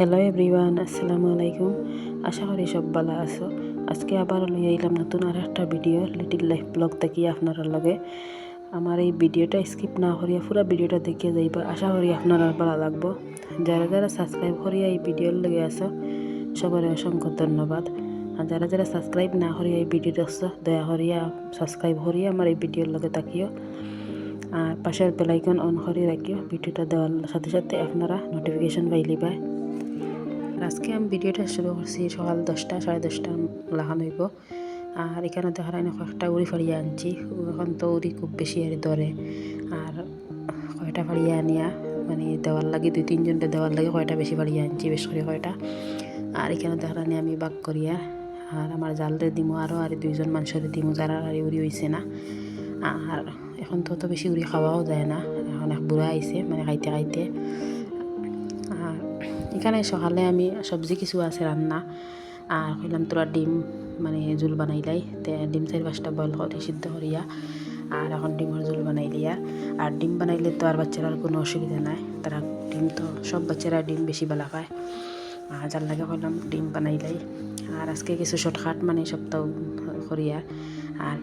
Hello everyone আসসালামু আলাইকুম। আশা করি সব ভালো আছো। আজকে আবার লই আইলাম নতুন আর একটা ভিডিও লিটিল লাইফ ব্লগ দেখি আপনার লগে। আমার এই ভিডিওটা স্কিপ না করিয়া পুরো ভিডিওটা দেখিয়ে যাইবা। আশা করি আপনার ভালো লাগবো। যারা যারা সাবস্ক্রাইব করিয়া এই ভিডিওর লগে আছো সবার অসংখ্য ধন্যবাদ। আর যারা যারা সাবস্ক্রাইব না করিয়া এই ভিডিওটা দেখছ, দয়া করিয়া সাবস্ক্রাইব করিয়া আমার এই ভিডিওর লগে তাকিও আর পাশের বেলাইকন অন করে রাখিও। ভিডিওটা দেওয়ার সাথে সাথে আপনারা নোটিফিকেশন পাইলি পায়। আজকে আমি ভিডিওটা শুরু করছি সকাল দশটা, সাড়ে দশটা লাগানো হইব। আর এখানে দেখার এনে কয়েকটা উড়ি ফাড়িয়ে আনছি। এখন তো উড়ি খুব বেশি আর ধরে। আর কয়টা ফাড়িয়ে আনিয়া মানে দেওয়ার লাগে, দুই তিনজনটা দেওয়ার লাগে কয়টা বেশি ফাড়িয়ে আনছি, বেশ করে কয়টা। আর এখানে দেখার আনি আমি বাক করিয়া, আর আমার জালরে দিমু আরও আর দুইজন মানুষের দিমু, যারা আর উড়ি হইছে না। আর এখন তো অত বেশি উড়ি খাওয়াও যায় না। এখন এক বুড়া আইছে মানে খাইতে খাইতে। এখানে সকালে আমি সবজি কিছু আছে রান্না। আর কইলাম তোরা ডিম মানে জোল বানাইলাই। তে ডিম চারি পাঁচটা বয়ল করে সিদ্ধ করিয়া, আর এখন ডিমের জোল বানাই দিয়া আর ডিম বানাইলে তো আর বাচ্চারা কোনো অসুবিধা নাই। তারা ডিম তো, সব বাচ্চারা ডিম বেশি বেলা পায়। আর যার লাগে কইলাম ডিম বানাইলাই। আর আজকে কিছু শর্টকাট মানে সপ্তাহ করিয়া। আর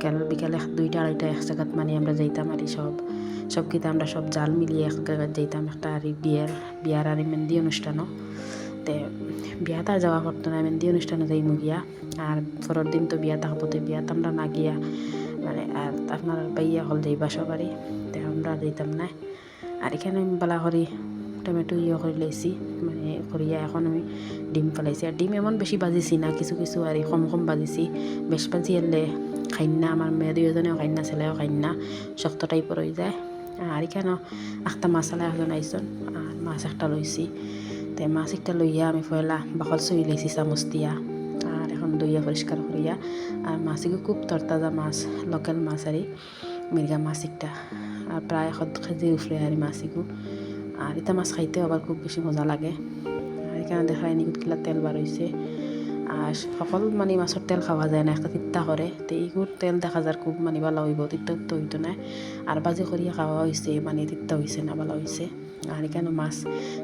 বিকাল, বিকালে দুইটা, আড়াইটা এক জায়গাত মানে আমরা যাইতাম আর সব। সব কিতা আমরা সব জাল মিলিয়ে এক জায়গায় যাইতাম। একটা আর বিয়ের বিয়ার আর মেহেন্দি অনুষ্ঠানও তে বিয়াত আর যাওয়া করতো না, মেহেন্দি অনুষ্ঠানে যাই গিয়া। আর পরের দিন তো বিয়া থাকবোতে বিয়াত আমরা না গিয়া মানে আর আপনার বাইয়া হল যাইবা সবারই। তে আমরা যাইতাম না। আর এখানে আমি বালা করি টমেটো ইয়ে করে লাইছি মানে করিয়া এখন আমি ডিম ফেলাইছি আর ডিম এমন বেশি বাজিছি না, কিছু কিছু আর কম কম বাজিছি। বেশ বাজি এলে খাইন না আমার মেয়ে দুজনেও খাইন না ছেলেও খাইন শক্ত টাইপের হয়ে যায় আর এখানে একটা মশলা এখন আইসন আর মাছ একটা লইছি তে মাছ একটা লইয়া আমি পয়লা বাকল চুই লাইছি চামচ দিয়া আর এখন দইয়া পরিষ্কার করিয়া আর মাছগুলো খুব তরতাজা মাছ লোকেল মাছ আর মির্গা মাছ একটা আর প্রায় এখন কেজি উফরে আর মাছগুলো আর এটা মাছ খাইতেও আবার খুব বেশি মজা লাগে আর এখানে দেখা যায় নিকুটকিলা তেল বার হয়েছে আর সকল মানে মাছের তেল খাওয়া যায় না, একটা তিত্তা করে তো এইগুর তেল দেখা যার খুব মানে ভালো হইব তিত্তা তো হইতো না। আর বাজে করিয়া খাওয়া হয়েছে মানে তিত্তা হয়েছে না ভালো হয়েছে আর এখানে মাছ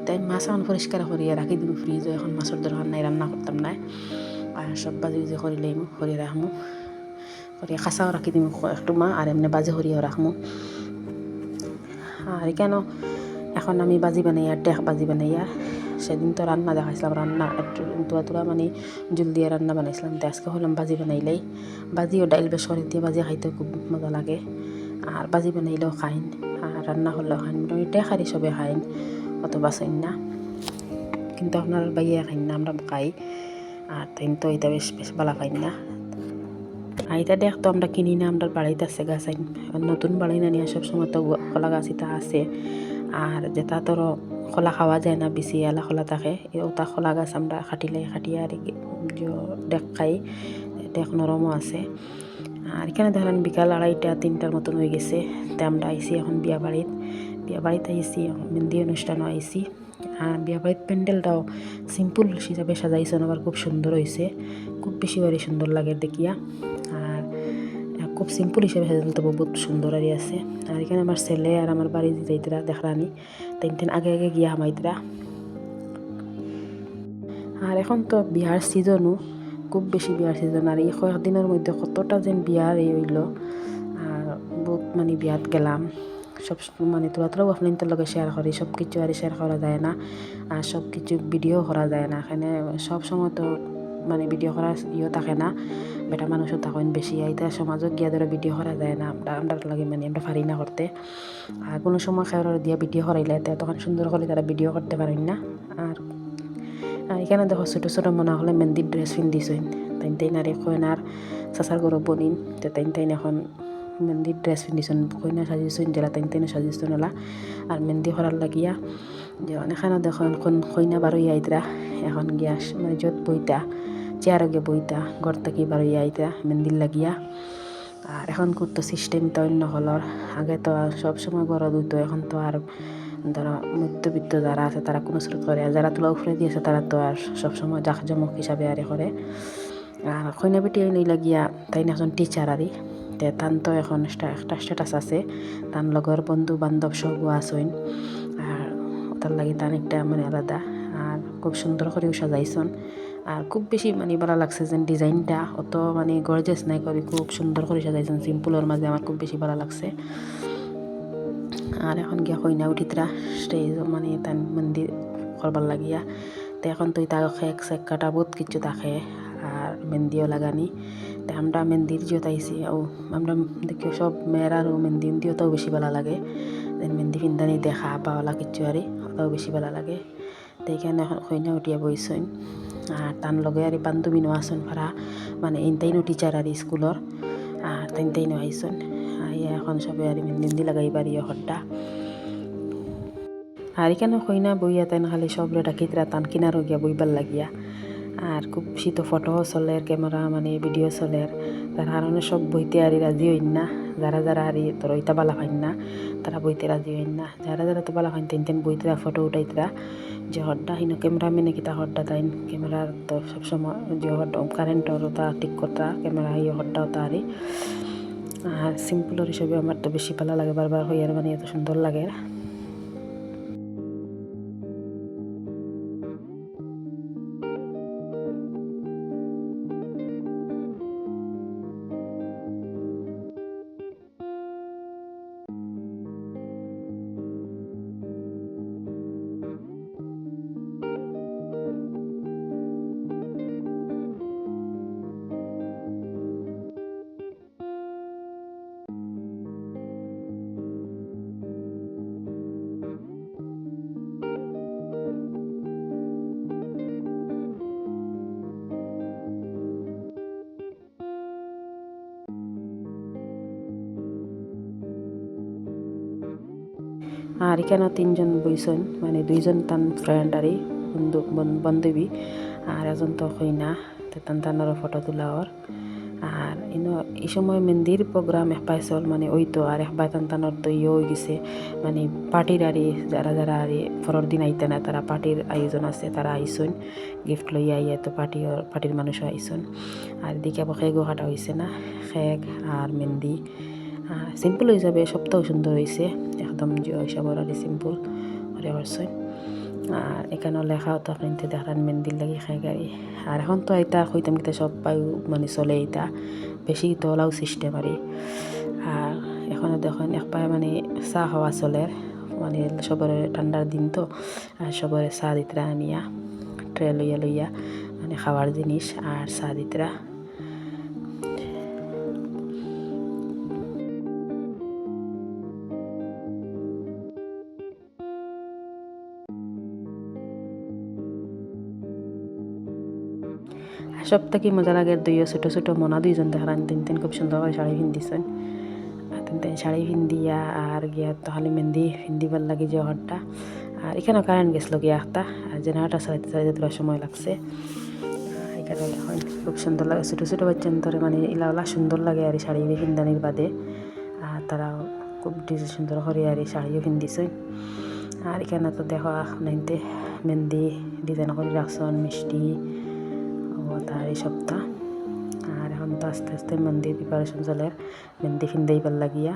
তাই মাছ এখন পরিষ্কার করিয়া রাখি দিব ফ্রিজে এখন মাছের দরকার নাই রান্না করতাম না। আর সব বাজে উজে করি লইমু করি রাখমু করিয়া খাঁচাও রাখি দিম একটু মা আর এমনি বাজে করিয়াও রাখমু আর এখানে এখন আমি বাজি বানাই আর টেক বাজি বানাই আর সেদিন তো রান্না দেখাইছিলাম, রান্না একটু তুয়া তুরা মানে জুল দিয়ে রান্না বানাইছিলাম। তো আজকে হলাম বাজি বানাইলেই। বাজিও ডাইল বেশ করে দিয়ে বাজি খাইতে খুব মজা লাগে। আর বাজি বানাইলেও খাইন, আর রান্না করলেও খাইন। মোটামুটি টেকারি সবে খাইন অত বাসাইন না। কিন্তু আপনার বাইয়ে খাইন না, আমরা খাই। আর তাই তো এটা বেশ বেশ ভালো খাইন না। এটা দেখ তো আমরা কিনি না, আমরা বাড়িতে আছে গাছ নতুন বাড়ি না নিয়ে সবসময় তো কলা গাছ এটা আছে। আর যেটা তোর খোলা খাওয়া যায় না বেশি এলা খোলা থাকে। ওটা খোলা গাছ আমরা খাটিলে খাটিয়ে আর ডেক খাই ডেক নরমও আছে। আর এখানে ধরেন বিকাল আড়াইটা, তিনটার মতন হয়ে গেছে। তে আমরা আইসি এখন বিয়া বাড়িত বিয়া বাড়িতে আইসি মেহেন্দি অনুষ্ঠানও আইসি আর বিয়া বাড়িত প্যান্ডেলটাও সিম্পল হিসাবে সাজাইছেন, আবার খুব সুন্দর হয়েছে খুব বেশি বাড়ি সুন্দর লাগে দেখিয়া। আর খুব সিম্পল হিসাবে সাজানো তো বহুত সুন্দর আর আছে। আর এখানে আমার ছেলে আর আমার বাড়ি যাইতরা দেখরানি। তিন দিন আগে আগে গিয়া হামাইতরা আর এখন তো বিয়ার সিজনও খুব বেশি বিয়ার সিজন আর এই কয়েকদিনের মধ্যে কতটা যেন বিয়ার এই হইল। আর বহুত মানে বিয়াত গেলাম। সব মানে তোরা তোরাও আপনার লগে শেয়ার করি সব কিছু আর শেয়ার করা যায় না। আর সব কিছু ভিডিও করা যায় না। এখানে সব সময় তো মানে ভিডিও করার ইয়ে থাকে না। বেটা মানুষও তখন বেশি। আইতা সমাজত গিয়া ধরে ভিডিও করা যায় না। আমরা আমরা লাগে মানে আমরা পারি না করতে। আর কোনো সময় খেয়ার দিয়া ভিডিও করাইলে তখন সুন্দর করে তারা ভিডিও করতে পারেন না। আর এখানে দেখো ছোটো ছোটো মনে হলে মেহেন্দির ড্রেস পিন্ধিছেন তাইন তাইন আর এখন আর চাচার গরু বনিন। তো তাইন তাইন এখন মেহেন্দির ড্রেস পিন্ধিছেন। কইনা সাজিয়েছেন জেলা তাইন তাইনে সাজিয়েছেন ওলা আর মেহেন্দি করার লাগিয়া যে এখানে দেখো এখন কইনা বারো আইতরা এখন গিয়া মানে যত বইতা। চেয়ার আগে বইতা, ঘর থেকে বারো আইতরা মেহেন্দির লাগিয়া। আর এখন করতো সিস্টেম তো অন্য হলর। আগে তো সব সময় গড় দুইতো, এখন তো আর ধরো মধ্যবিত্ত যারা আছে তারা কোনো স্রোত করে। আর যারা তোলা উফরে দিয়েছে তারা তো আর সবসময় জাকজমক হিসাবে আরে করে। আর কইনা বেটি এই লাগিয়া তাই না এখন টিচার আরই তে তান তো এখন একটা স্ট্যাটাস আছে। তান লগর বন্ধু বান্ধব সব আসইন আর তার লাগি তান একটা মানে আলাদা খুব সুন্দর করেও সাজাইছন আর খুব বেশি মানে ভালো লাগছে যে ডিজাইনটা, অত মানে গর্জেস নাই করে খুব সুন্দর করে সাজাইছেন সিম্পলের মাঝে আমার খুব বেশি ভালো লাগছে। আর এখন গিয়া কইনা উঠিতরা স্টেজ মানে তান মন্দির করবার লাগিয়া। তো এখন তুই তাকে খেক সেক কাটা বহুত কিছু থাকে আর মেহেন্দিও লাগানি তো আমরা মেহেন্দির জিও তাইছি ও আমরা দেখি সব মেয়েরারও মেহেন্দি দিও তাও বেশি ভালো লাগে। মেহেন্দি ফিন্দানি দেখা পাওয়ালা কিছু আরে তাও বেশি ভালো লাগে। এইখানে এখন কইনা উঠিয়া বইছইন। আর তার লগে আর বান্ধবী নো আসন ভাড়া মানে ইনতাইনো টিচার আর স্কুলর আর তাইন তাইনো আইসন আইয়া এখন সবে আর মেহেন্দি লাগাই পারি হরটা আর এখানে কইনা বইয়া তাইন খালি সবরে ডাকিতরা তান কিনারও গিয়া বইবার লাগিয়া। আর খুব শীত ফটো চলে ক্যামেরা মানে ভিডিও চলে তার কারণে সব বইতে আর রাজি হইন না। যারা যারা আর তোর ইতা বালা খাইন না, তারা বইতে রাজি হইন না। যারা যারা তো বালা খাইন তিন তেন বইতরা ফটো উঠাইতরা, যে হড্ডা হিনো মেনে কিতা হড্ডা তাইন ক্যামেরার তো সবসময় যে হড কারেন্টর তা ঠিক করতা ক্যামেরা হিও হড্ডাও আরে। আর সিম্পলের হিসেবে আমার তো বেশি ভালো লাগে, বারবার হইয়ার মানে এত সুন্দর লাগে। আর এখানে তিনজন বইছেন মানে দুইজন তান ফ্রেন্ড আরই বন্ধু বান্ধবী, আর একজন তো কইনা, তো তান তানারও ফটো তোলা ওর আর ইনো, এই সময় মেহেন্দির প্রোগ্রাম একবাই চল মানে ওই তো, আর একবাই তান তানোর তো ইয়ে হয়ে গেছে। মানে পার্টির আরে যারা যারা আরে পরের দিন আইতে না তারা পার্টির আয়োজন আছে তারা আইসন গিফট লইয়া আইয়া তো পার্টি পার্টির মানুষও আইসন আর আবার খেগও কাটা হয়েছে না খেগ আর মেহেন্দি। সিম্পল হিসাবে সবটাও সুন্দর হয়েছে। একদম যে হিসাবে আর সিম্পল করে পারছেন আর এখানেও লেখাও তো আপনি দেখান, মেহেন্দির লাগি খাই গাড়ি। আর এখন তো এটা কইতাম কিতা সব পাই মানে চলে এটা বেশি তোলাও সিস্টেম আর। আর এখনও দেখেন, এক পায়ে মানে চাহ খাওয়া চলে মানে সবরে ঠান্ডার দিন তো, আর সবরে চাহ দিতরা আনিয়া, ট্রে লইয়া লইয়া মানে খাওয়ার জিনিস, আর চাহ দিতরা। সব থেকে মজা লাগে দুইও ছোটো ছোটো মনা দুইজন দেখান তিন তিন খুব সুন্দর করে শাড়ি পিন্ধিছেন। তিন তিন শাড়ি পিন্ধিয়া, আর গিয়া তো খালি মেহেন্দি পিন্ধিবার লাগে যে ঘরটা। আর এখানেও কারেন্ট গেছিল গিয়া একটা, আর জেনারেটার চালাইতে চালাইতে তোলার সময় লাগছে। খুব সুন্দর লাগে, ছোটো ছোটো বাচ্চান ধরে মানে ইলা ওলা সুন্দর লাগে আর শাড়ি পিন্ধানির বাদে। আর তারা খুব ডিজাইন সুন্দর করে আর শাড়িও পিন্ধিছে আর এখানে তো দেখো নাইতে মেহেন্দি ডিজাইন করে রাখছেন, মিষ্টি তার এই আর এখন তো আস্তে আস্তে মন্দির প্রিপারেশন চলে। মেহেন্দি ফিন্দাইবার লাগিয়া।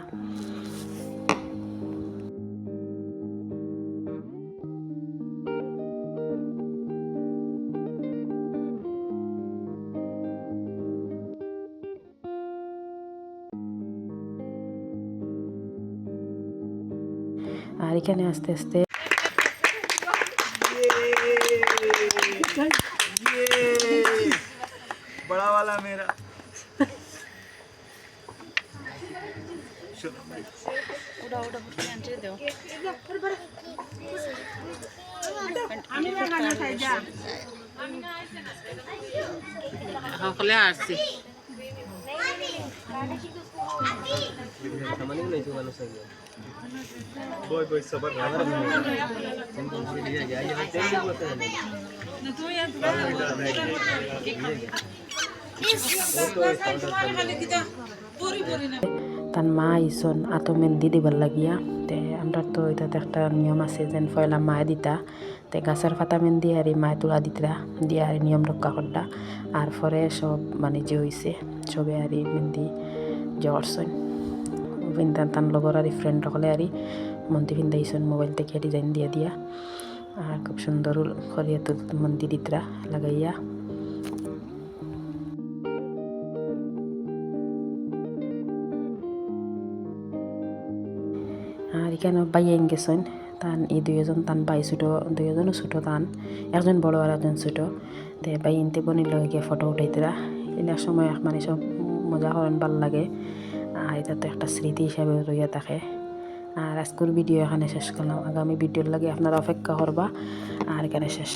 আর এখানে আস্তে আস্তে clase. Tan mai son atau mendidi balagia, te amra to ita tekta nyoma season foila maedita. edita. তে গাছের পাতা মেহেন্দি আর এই মায়ে তোলা দিতরা দিয়ে আর নিয়ম রক্ষা করতা আর পরে সব মানে যে হইছে, সবে আর এই মেহেন্দি যে অরসন। পিন্ধান তান লগর আর ফ্রেন্ড সকলে আর মন্দি পিন্ধাইছন মোবাইল থেকে ডিজাইন দিয়া দিয়া। আর খুব সুন্দর করিয়া তো মন্দির দিতরা লাগাইয়া। আর এখানে বাইয়াইন গেছেন। তান, এই দুইজন তান, বাই ছোটো, দুইজনও ছোটো তান, একজন বড় আর একজন ছোটো। তে বাইনতে বনির লগে গিয়ে ফটো উঠাইতরা। এলার সময় মানে সব মজা করেন, ভালো লাগে। আর এটা তো একটা স্মৃতি হিসাবে রইয়া থাকে। আর আজকের ভিডিও এখানে শেষ করলাম। আগামী ভিডিওর লাগে আপনারা অপেক্ষা করবা। আর এখানে শেষ